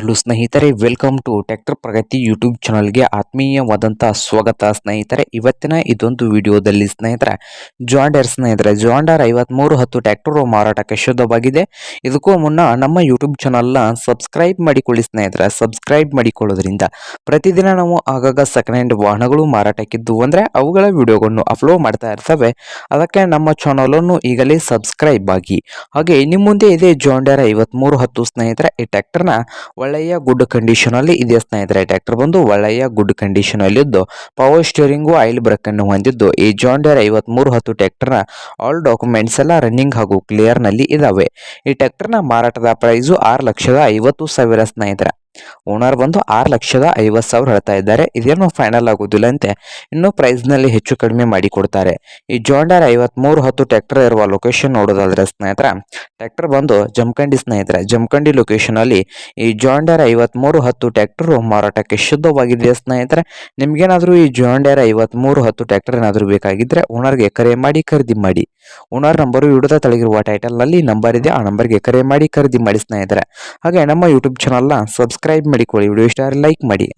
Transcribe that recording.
Hello ಸ್ನೇಹಿತರೆ welcome to tractor Pragati YouTube ಚಾನಲ್ಗೆ ಆತ್ಮೀಯವಾದಂಥ ಸ್ವಾಗತ. ಸ್ನೇಹಿತರೆ, ಇವತ್ತಿನ ಇದೊಂದು ವಿಡಿಯೋದಲ್ಲಿ ಸ್ನೇಹಿತರೆ ಜಾಂಡರ್ ಸ್ನೇಹಿತರೆ ಜಾಂಡರ್ ಐವತ್ಮೂರು ಹತ್ತು ಟ್ಯಾಕ್ಟರು ಮಾರಾಟಕ್ಕೆ ಶುದ್ಧವಾಗಿದೆ. ಇದಕ್ಕೂ ಮುನ್ನ ನಮ್ಮ ಯೂಟ್ಯೂಬ್ ಚಾನಲ್ನ ಸಬ್ಸ್ಕ್ರೈಬ್ ಮಾಡಿಕೊಳ್ಳಿ ಸ್ನೇಹಿತರೆ. ಸಬ್ಸ್ಕ್ರೈಬ್ ಮಾಡಿಕೊಳ್ಳೋದ್ರಿಂದ ಪ್ರತಿದಿನ ನಾವು ಆಗಾಗ ಸೆಕೆಂಡ್ ಹ್ಯಾಂಡ್ ವಾಹನಗಳು ಮಾರಾಟಕ್ಕಿದ್ದು ಅಂದರೆ ಅವುಗಳ ವಿಡಿಯೋಗಳನ್ನು ಅಪ್ಲೋಡ್ ಮಾಡ್ತಾ ಇರ್ತವೆ. ಅದಕ್ಕೆ ನಮ್ಮ ಚಾನಲನ್ನು ಈಗಲೇ ಸಬ್ಸ್ಕ್ರೈಬ್ ಆಗಿ. ಹಾಗೆ ನಿಮ್ಮ ಮುಂದೆ ಇದೆ ಜಾಂಡರ್ ಐವತ್ಮೂರು ಹತ್ತು ಸ್ನೇಹಿತರೆ, ಈ ಟ್ರ್ಯಾಕ್ಟರ್ನ ಒಳ್ಳೆಯ ಗುಡ್ ಕಂಡೀಷನ್ ಅಲ್ಲಿ ಇದೆ ಸ್ನೇಹಿತರೆ ಟ್ರ್ಯಾಕ್ಟರ್ ಬಂದು ಒಳ್ಳೆಯ ಗುಡ್ ಕಂಡೀಷನ್ ಅಲ್ಲಿ ಇದ್ದು ಪವರ್ ಸ್ಟೀರಿಂಗು ಆಯಿಲ್ ಬ್ರೇಕ್ ಅನ್ನು ಹೊಂದಿದ್ದು, ಈ ಜಾಂಡರ್ ಐವತ್ಮೂರು ಹತ್ತು ಟ್ರ್ಯಾಕ್ಟರ್ನ ಆಲ್ ಡಾಕ್ಯುಮೆಂಟ್ಸ್ ಎಲ್ಲ ರನ್ನಿಂಗ್ ಹಾಗೂ ಕ್ಲಿಯರ್ನಲ್ಲಿ ಇದಾವೆ. ಈ ಟ್ರ್ಯಾಕ್ಟರ್ನ ಮಾರಾಟದ ಪ್ರೈಸು ಆರು ಲಕ್ಷದ ಐವತ್ತು ಸಾವಿರ ಸ್ನೇಹಿತರೆ. ಓನರ್ ಬಂದು ಆರು ಲಕ್ಷದ ಐವತ್ತು ಸಾವಿರ ಹೇಳ್ತಾ ಇದ್ದಾರೆ. ಇದೇನು ಫೈನಲ್ ಆಗೋದಿಲ್ಲ ಅಂತೆ. ಇನ್ನು ಪ್ರೈಸ್ನಲ್ಲಿ ಹೆಚ್ಚು ಕಡಿಮೆ ಮಾಡಿ ಕೊಡ್ತಾರೆ. ಈ ಜಾಂಡರ್ ಐವತ್ಮೂರು ಹತ್ತು ಟ್ರ್ಯಾಕ್ಟರ್ ಇರುವ ಲೊಕೇಶನ್ ನೋಡೋದಾದ್ರೆ ಸ್ನೇಹಿತರ ಟ್ರ್ಯಾಕ್ಟರ್ ಬಂದು ಜಮಖಂಡಿ ಸ್ನೇಹಿತರೆ, ಜಮಖಂಡಿ ಲೊಕೇಶನ್ ಅಲ್ಲಿ ಈ ಜಾಂಡರ್ ಐವತ್ಮೂರು ಹತ್ತು ಟ್ರ್ಯಾಕ್ಟರ್ ಮಾರಾಟಕ್ಕೆ ಶುದ್ಧವಾಗಿದೆ ಸ್ನೇಹಿತರೆ? ನಿಮ್ಗೇನಾದ್ರೂ ಈ ಜೋಂಡರ್ ಐವತ್ಮೂರು ಹತ್ತು ಟ್ರ್ಯಾಕ್ಟರ್ ಏನಾದರೂ ಬೇಕಾಗಿದ್ರೆ ಓನರ್ಗೆ ಕರೆ ಮಾಡಿ, ಖರೀದಿ ಮಾಡಿ. ಓನರ್ ನಂಬರು ಹಿಡಿದ ತಳಗಿರುವ ಟೈಟಲ್ನಲ್ಲಿ ನಂಬರ್ ಇದೆ. ಆ ನಂಬರ್ಗೆ ಕರೆ ಮಾಡಿ, ಖರೀದಿ ಮಾಡಿ ಸ್ನೇಹಿತರೆ. ಹಾಗೆ ನಮ್ಮ ಯೂಟ್ಯೂಬ್ ಚಾನಲ್ನ ಸಬ್ಸ್ಕ್ರೈಬ್ ಮಾಡಿಕೊಳ್ಳಿ. ವಿಡಿಯೋ ಇಷ್ಟ ಲೈಕ್ ಮಾಡಿ.